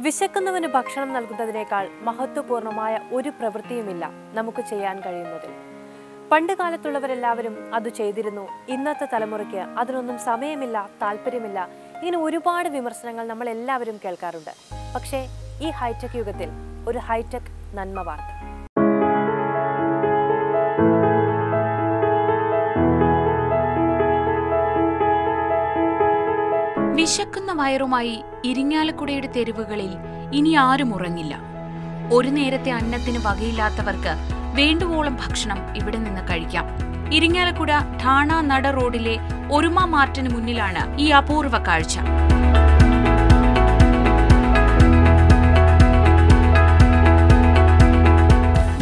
വിശക്കുന്നവന് ഭക്ഷണം നൽകുന്നതിനേക്കാൾ മഹത്വപൂർണമായ ഒരു പ്രവൃത്തിയുമില്ല നമുക്ക് ചെയ്യാൻ കഴിയുന്നതിൽ പണ്ട് കാലത്തുള്ളവരെല്ലാവരും അത് ചെയ്തിരുന്നു. ഇന്നത്തെ തലമുറയ്ക്ക് അതിനൊന്നും സമയമില്ല താല്പര്യമില്ല. ഇങ്ങനെ ഒരുപാട് വിമർശനങ്ങൾ നമ്മൾ എല്ലാവരും കേൾക്കാറുണ്ട്. പക്ഷേ ഈ ഹൈടെക് യുഗത്തിൽ ഒരു ഹൈടെക് നന്മ വാർത്ത. വിശക്കുന്ന വയറുമായി ഇരിങ്ങാലക്കുടയുടെ തെരുവുകളിൽ ഇനി ആരും ഉറങ്ങില്ല. ഒരു നേരത്തെ അന്നത്തിന് വകയില്ലാത്തവർക്ക് വേണ്ടുവോളം ഭക്ഷണം ഇവിടെ നിന്ന് കഴിക്കാം. ഇരിങ്ങാലക്കുട ഠാണ നട റോഡിലെ ഒരുമ മാർട്ടിന് മുന്നിലാണ് ഈ അപൂർവ കാഴ്ച.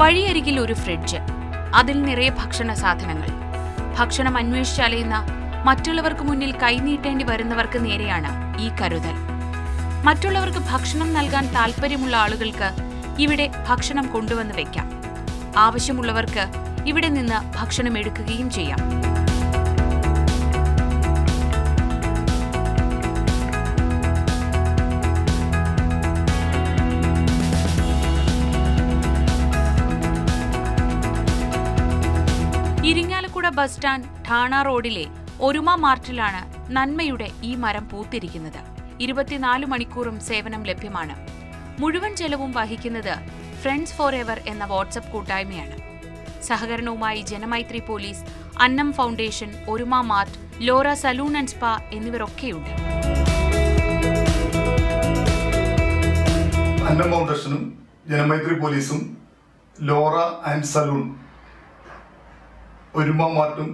വഴിയരികിൽ ഒരു ഫ്രിഡ്ജ്. അതിൽ നിറയെ ഭക്ഷണ സാധനങ്ങൾ. ഭക്ഷണം അന്വേഷിച്ചലയുന്ന മറ്റുള്ളവർക്ക് മുന്നിൽ കൈനീട്ടേണ്ടി വരുന്നവർക്ക് നേരെയാണ് ഈ കരുതൽ. മറ്റുള്ളവർക്ക് ഭക്ഷണം നൽകാൻ താല്പര്യമുള്ള ആളുകൾക്ക് ഇവിടെ ഭക്ഷണം കൊണ്ടുവന്ന് വെക്കാം. ആവശ്യമുള്ളവർക്ക് ഇവിടെ നിന്ന് ഭക്ഷണം എടുക്കുകയും ചെയ്യാം. ഇരിങ്ങാലക്കുട ബസ് സ്റ്റാൻഡ് ഠാണ റോഡിലെ ഒരുമ മാർട്ടിലാണ് നന്മയുടെ ഈ മരം പൂത്തിരിക്കുന്നത്. ഇരുപത്തിനാല് മണിക്കൂറും സേവനം ലഭ്യമാണ്. മുഴുവൻ ചെലവും വഹിക്കുന്നത് ഫ്രണ്ട്സ് ഫോർ എവർ എന്ന വാട്സപ്പ് കൂട്ടായ്മയാണ്. സഹകരണവുമായി Janamaithri police Annam foundation Oruma mart Lora salon and spa എന്നിവരൊക്കെയുണ്ട്. Annam ഫൗണ്ടേഷനും ജനമൈത്രി പോലീസും ലോറ ആൻഡ് സലൂൺ ഒരുമ മാറ്റും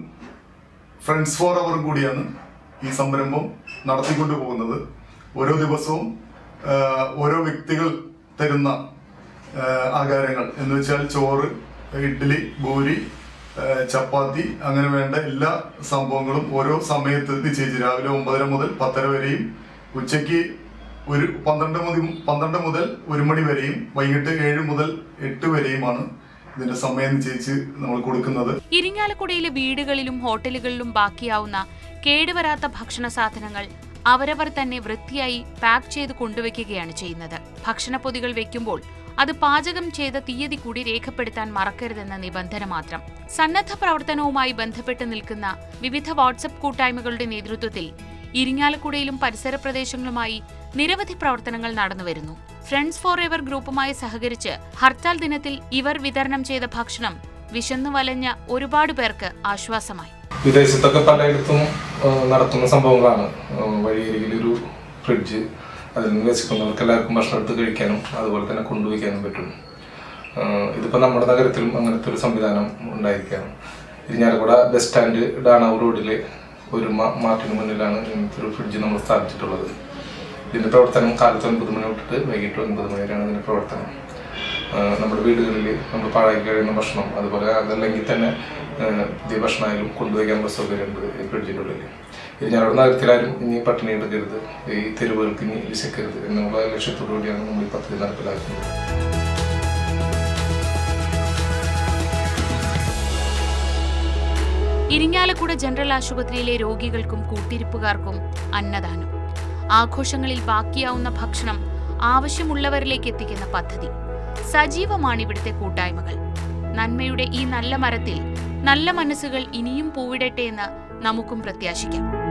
ഫ്രണ്ട്സ് ഫോർ അവറും കൂടിയാണ് ഈ സംരംഭം നടത്തിക്കൊണ്ടു പോകുന്നത് ഓരോ ദിവസവും ഓരോ വ്യക്തികൾ തരുന്ന ആഹാരങ്ങൾ. എന്ന് വെച്ചാൽ ചോറ് ഇഡ്ഡലി ഭൂരി ചപ്പാത്തി അങ്ങനെ വേണ്ട എല്ലാ സംഭവങ്ങളും ഓരോ സമയത്ത് നിശ്ചയിച്ച് രാവിലെ ഒമ്പതര മുതൽ പത്തര വരെയും ഉച്ചയ്ക്ക് ഒരു പന്ത്രണ്ട് മുതൽ പന്ത്രണ്ട് മുതൽ ഒരു മണി വരെയും വൈകിട്ട് ഏഴ് മുതൽ എട്ട് വരെയുമാണ് ഇതിന്റെ സമയം നിശ്ചയിച്ച് നമ്മൾ കൊടുക്കുന്നത്. ഇരിങ്ങാലക്കുടയിലെ വീടുകളിലും ഹോട്ടലുകളിലും ബാക്കിയാവുന്ന കേടുവരാത്ത ഭക്ഷണ സാധനങ്ങൾ അവരവർ തന്നെ വൃത്തിയായി പാക്ക് ചെയ്ത് കൊണ്ടുവയ്ക്കുകയാണ് ചെയ്യുന്നത്. ഭക്ഷണപ്പൊതികൾ വെക്കുമ്പോൾ അത് പാചകം ചെയ്ത തീയതി കൂടി രേഖപ്പെടുത്താൻ മറക്കരുതെന്ന നിബന്ധന മാത്രം. സന്നദ്ധ പ്രവർത്തനവുമായി ബന്ധപ്പെട്ട് നിൽക്കുന്ന വിവിധ വാട്സപ്പ് കൂട്ടായ്മകളുടെ നേതൃത്വത്തിൽ ഇരിങ്ങാലക്കുടയിലും പരിസര പ്രദേശങ്ങളുമായി നിരവധി പ്രവർത്തനങ്ങൾ നടന്നുവരുന്നു ഫ്രണ്ട്സ് ഫോർ എവർ ഗ്രൂപ്പുമായി സഹകരിച്ച് ഹർത്താൽ ദിനത്തിൽ ഇവർ വിതരണം ചെയ്ത ഭക്ഷണം വിശന്നു വലഞ്ഞ ഒരുപാട് പേർക്ക് ആശ്വാസമായി. വിദേശത്തൊക്കെ പലയിടത്തും നടത്തുന്ന സംഭവങ്ങളാണ്. വഴിയരികിലൊരു ഫ്രിഡ്ജ് അതിൽ നിന്ന് വെച്ചിട്ടുള്ളവർക്ക് എല്ലാവർക്കും ഭക്ഷണം എടുത്ത് കഴിക്കാനും അതുപോലെ തന്നെ കൊണ്ടുപോയിക്കാനും പറ്റും. ഇതിപ്പോൾ നമ്മുടെ നഗരത്തിലും അങ്ങനത്തെ ഒരു സംവിധാനം ഉണ്ടായിരിക്കുകയാണ്. ഇരിഞ്ഞാലക്കുട ബസ് സ്റ്റാൻഡ് ഡാണാവൂർ റോഡിലെ ഒരു മാ- മാർട്ടിന് മുന്നിലാണ് ഇങ്ങനത്തെ ഒരു ഫ്രിഡ്ജ് നമ്മൾ സ്ഥാപിച്ചിട്ടുള്ളത്. ഇതിന്റെ പ്രവർത്തനം കാലത്ത് ഒൻപത് മണി തൊട്ടിട്ട് വൈകിട്ട് ഒൻപത് മണി വരെയാണ് ഇതിന്റെ പ്രവർത്തനം. നമ്മുടെ വീടുകളിൽ നമ്മൾ പാഴാക്കി കഴിയുന്ന ഭക്ഷണം അതുപോലെ അതല്ലെങ്കിൽ തന്നെ പുതിയ ഭക്ഷണമായാലും കൊണ്ടുവയ്ക്കാനുള്ള സൗകര്യമുണ്ട് ഈ ഫ്രിഡ്ജിന്റെ ഉള്ളിൽ ഇത് ഞങ്ങളുടെ നഗരത്തിലാരും ഇനി പട്ടിണി എടുക്കരുത് ഈ തെരുവുകൾക്ക് ഇനി വിശക്കരുത് എന്നുള്ള ലക്ഷ്യത്തോടു കൂടിയാണ് നമ്മൾ ഈ പദ്ധതി നടപ്പിലാക്കുന്നത്. ഇരിങ്ങാലക്കുട ജനറൽ ആശുപത്രിയിലെ രോഗികൾക്കും കൂട്ടിരിപ്പുകാർക്കും അന്നദാനം. ആഘോഷങ്ങളിൽ ബാക്കിയാവുന്ന ഭക്ഷണം ആവശ്യമുള്ളവരിലേക്ക് എത്തിക്കുന്ന പദ്ധതി. സജീവമാണ് ഇവിടുത്തെ കൂട്ടായ്മകൾ. നന്മയുടെ ഈ നല്ല മരത്തിൽ നല്ല മനസ്സുകൾ ഇനിയും പൂവിടട്ടെ എന്ന് നമുക്കും പ്രത്യാശിക്കാം.